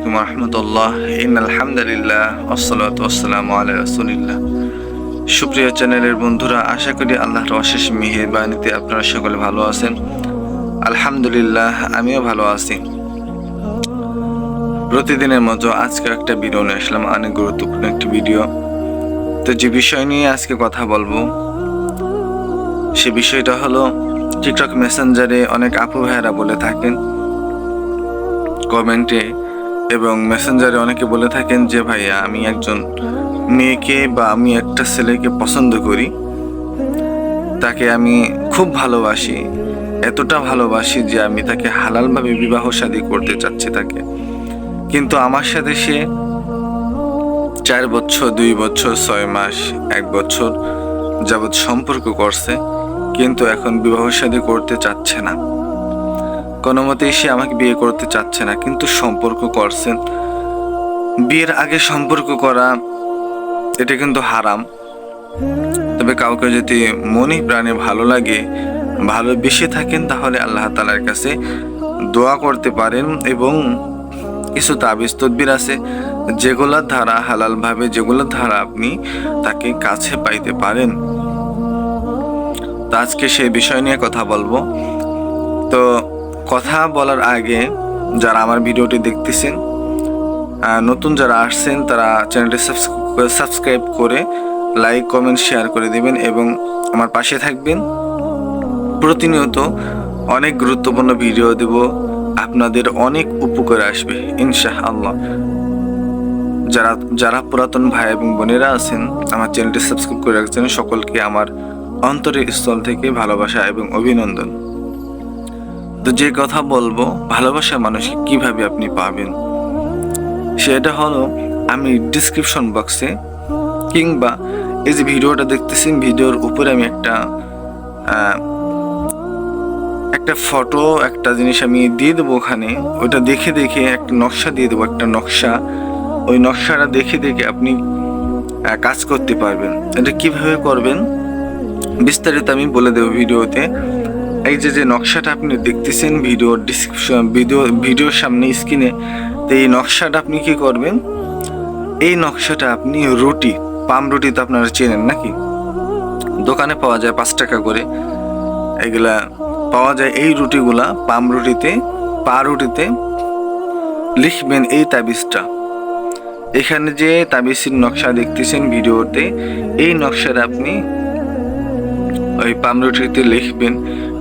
আলাইকুম রহমতুল্লাহ। ইন আলহামদুলিল্লাহ আসসালামু সুপ্রিয় চ্যানেলের বন্ধুরা, আশা করি আল্লাহর অশেষ মেহেরবানিতে আপনারা সকলে ভালো আছেন। আলহামদুলিল্লাহ, আমিও ভালো আছি। প্রতিদিনের মতো আজকে একটা ভিডিও নিয়ে আসলাম, অনেক গুরুত্বপূর্ণ একটি ভিডিও তো যে বিষয় নিয়ে আজকে কথা বলব, সে বিষয়টা হলো টিকটক মেসেঞ্জারে অনেক আপু ভাইয়েরা বলে থাকেন, কমেন্টে এবং মেসেঞ্জারে অনেকে বলে থাকেন যে, ভাইয়া, আমি একজন মেয়েকে বা আমি একটা ছেলেকে পছন্দ করি। তাকে আমি খুব ভালোবাসি, এতটা ভালোবাসি যে আমি তাকে হালালভাবে বিবাহ শাদী করতে চাচ্ছি তাকে। কিন্তু আমার সাথে সে চার বছর, দুই বছর, ছয় মাস, এক বছর যাবৎ সম্পর্ক করছে, কিন্তু এখন বিবাহ শাদী করতে চাচ্ছে না। কোনো মতেই সে আমাকে বিয়ে করতে চাচ্ছে না, কিন্তু সম্পর্ক করছেন। বিয়ের আগে সম্পর্ক করা, এটা কিন্তু হারাম। তবে কাউকে যদি মনে প্রাণে ভালো লাগে ভালোবেসে থাকেন, তাহলে আল্লাহ তালার কাছে দোয়া করতে পারেন এবং কিছু তাবিজ, তদবির আছে যেগুলোর ধারা হালালভাবে যেগুলোর ধারা আপনি তাকে কাছে পাইতে পারেন। তো আজকে সেই বিষয় নিয়ে কথা বলব। কথা বলার আগে যারা আমার ভিডিওটি দেখতেছেন নতুন যারা আসছেন, তারা চ্যানেলটি সাবস্ক্রাইব করে লাইক, কমেন্ট, শেয়ার করে দেবেন এবং আমার পাশে থাকবেন। প্রতিনিয়ত অনেক গুরুত্বপূর্ণ ভিডিও দেব। আপনাদের অনেক উপকার আসবে ইনশাহ আল্লাহ যারা যারা পুরাতন ভাই এবং বোনেরা আছেন, আমার চ্যানেলটি সাবস্ক্রাইব করে রাখছেন। সকলকে আমার অন্তরের স্থল থেকে ভালোবাসা এবং অভিনন্দন। তো যে কথা বলব, ভালোবাসা মানুষকে কীভাবে আপনি পাবেন? সেটা হলো, আমি ডিসক্রিপশন বক্সে কিংবা এই যে ভিডিওটা দেখতেছেন, ভিডিওর উপরে আমি একটা একটা ফটো একটা জিনিস আমি দিয়ে দেবো ওখানে। ওটা দেখে দেখে একটা নকশা দিয়ে দেবো, একটা নকশা। ওই নকশাটা দেখে দেখে আপনি কাজ করতে পারবেন। এটা কীভাবে করবেন? বিস্তারিত আমি বলে দেবো ভিডিওতে। এই যে যে নকশাটা আপনি দেখতেছেন ভিডিও ডিসক্রিপশন ভিডিও, ভিডিওর সামনে স্ক্রিনে তো এই নকশাটা আপনি কি করবেন? এই নকশাটা আপনি রুটি, পাম রুটি তো আপনারা চেনেন নাকি? দোকানে পাওয়া যায় পাঁচ টাকা করে। এগুলা পাওয়া যায় এই রুটিগুলা, পাম রুটিতে, পা রুটিতে। লিখবেন এই তাবিজটা। এখানে যে তাবিজের নকশা দেখতেছেন ভিডিওতে, এই নকশাটা আপনি ওই পাম রুটিতে লিখবেন।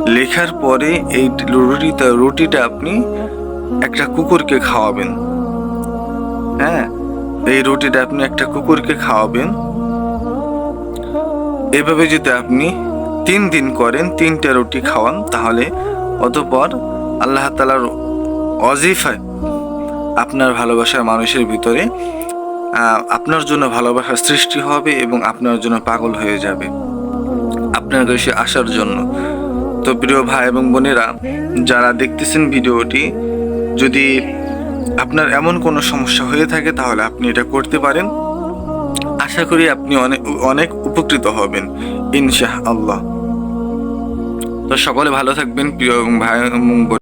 লেখার পরে এই রুটিটা রুটিটা আপনি একটা কুকুরকে খাওয়াবেন। হ্যাঁ এই রুটিটা আপনি একটা কুকুরকে খাওয়াবেন। এভাবে যদি আপনি তিন দিন করেন, তিনটা রুটি খাওয়ান, তাহলে অতপর আল্লাহ তালার অজিফায় আপনার ভালোবাসার মানুষের ভিতরে আপনার জন্য ভালোবাসার সৃষ্টি হবে এবং আপনার জন্য পাগল হয়ে যাবে। আপনার কাছে আসার জন্য। তো প্রিয় ভাই এবং বোনেরা, যারা দেখতেছেন ভিডিওটি, যদি আপনার এমন কোনো সমস্যা হয়ে থাকে তাহলে আপনি এটা করতে পারেন। আশা করি আপনি অনেক অনেক উপকৃত হবেন, ইনশাআল্লাহ। তো সকলে ভালো থাকবেন, প্রিয় এবং ভাই এবং